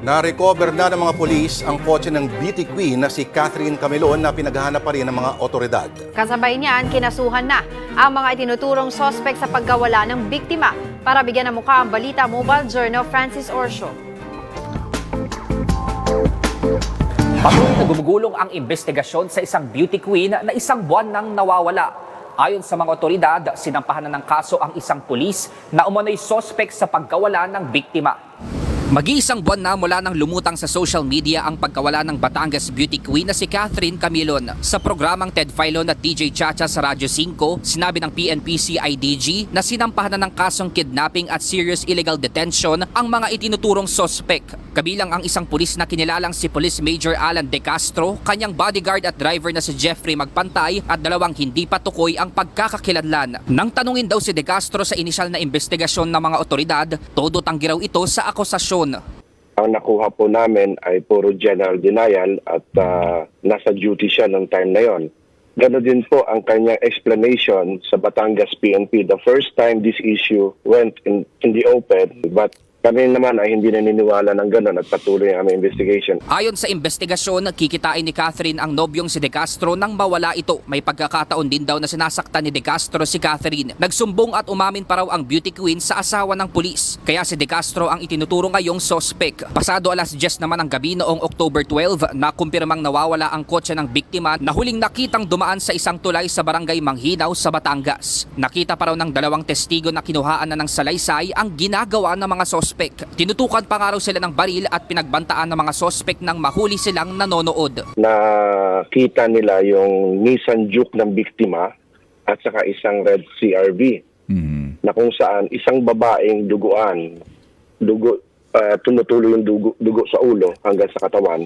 Na-recover na ng mga pulis ang kotse ng beauty queen na si Catherine Camilon na pinaghahanap pa rin ng mga otoridad. Kasabay niyan, kinasuhan na ang mga itinuturong sospek sa pagkawala ng biktima. Para bigyan ng mukha ang balita, Mobile Journal Francis Orsio. Patuloy na gumugulong ang investigasyon sa isang beauty queen na isang buwan nang nawawala. Ayon sa mga otoridad, sinampahan na ng kaso ang isang pulis na umano'y sospek sa pagkawala ng biktima. Mag-iisang buwan na mula nang lumutang sa social media ang pagkawala ng Batangas beauty queen na si Catherine Camilon. Sa programang Ted Filon at DJ Chacha sa Radyo 5, sinabi ng PNP CIDG na sinampahan na ng kasong kidnapping at serious illegal detention ang mga itinuturong sospek. Kabilang ang isang pulis na kinilalang si Police Major Alan De Castro, kanyang bodyguard at driver na si Jeffrey Magpantay at dalawang hindi patukoy ang pagkakakilanlan. Nang tanungin daw si De Castro sa inisyal na investigasyon ng mga otoridad, todo tanggi raw ito sa akusasyon. Ang nakuha po namin ay puro general denial at ah, nasa duty siya ng time na yon. Ganoon din po ang kanyang explanation sa Batangas PNP. The first time this issue went in, in the open, but kami naman ay hindi naniniwala ng gano'n at patuloy ang aming investigation. Ayon sa investigasyon, kikitain ni Catherine ang nobyong si De Castro nang mawala ito. May pagkakataon din daw na sinasaktan ni De Castro si Catherine. Nagsumbong at umamin pa raw ang beauty queen sa asawa ng pulis. Kaya si De Castro ang itinuturo ngayong sospek. Pasado alas 10 naman ng gabi noong October 12 na kumpirmang nawawala ang kotse ng biktima na huling nakitang dumaan sa isang tulay sa barangay Manghinaw sa Batangas. Nakita pa raw ng dalawang testigo na kinuhaan na ng salaysay ang ginagawa ng mga sospek. Tinutukan pa nga raw sila ng baril at pinagbantaan ng mga sospek nang mahuli silang nanonood. Nakita nila yung Nissan Juke ng biktima at saka isang red CRV na kung saan isang babaeng duguan, dugo, ah, tumutuloy yung dugo, dugo sa ulo hanggang sa katawan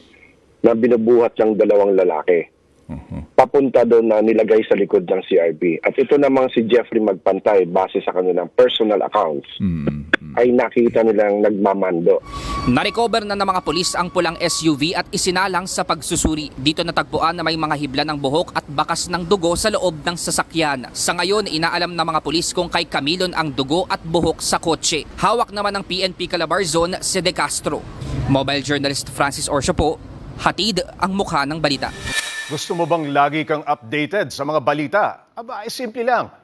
na binubuhat ng dalawang lalaki. Papunta doon na nilagay sa likod ng CRB. At ito namang si Jeffrey Magpantay, base sa kanilang personal accounts, ay nakita nilang nagmamando. Narecover na ng mga pulis ang pulang SUV at isinalang sa pagsusuri. Dito natagpuan na may mga hibla ng buhok at bakas ng dugo sa loob ng sasakyan. Sa ngayon, inaalam ng mga pulis kung kay Camilon ang dugo at buhok sa kotse. Hawak naman ng PNP Calabarzon si De Castro. Mobile journalist Francis Orsio po, hatid ang mukha ng balita. Gusto mo bang lagi kang updated sa mga balita? Aba, ay simple lang.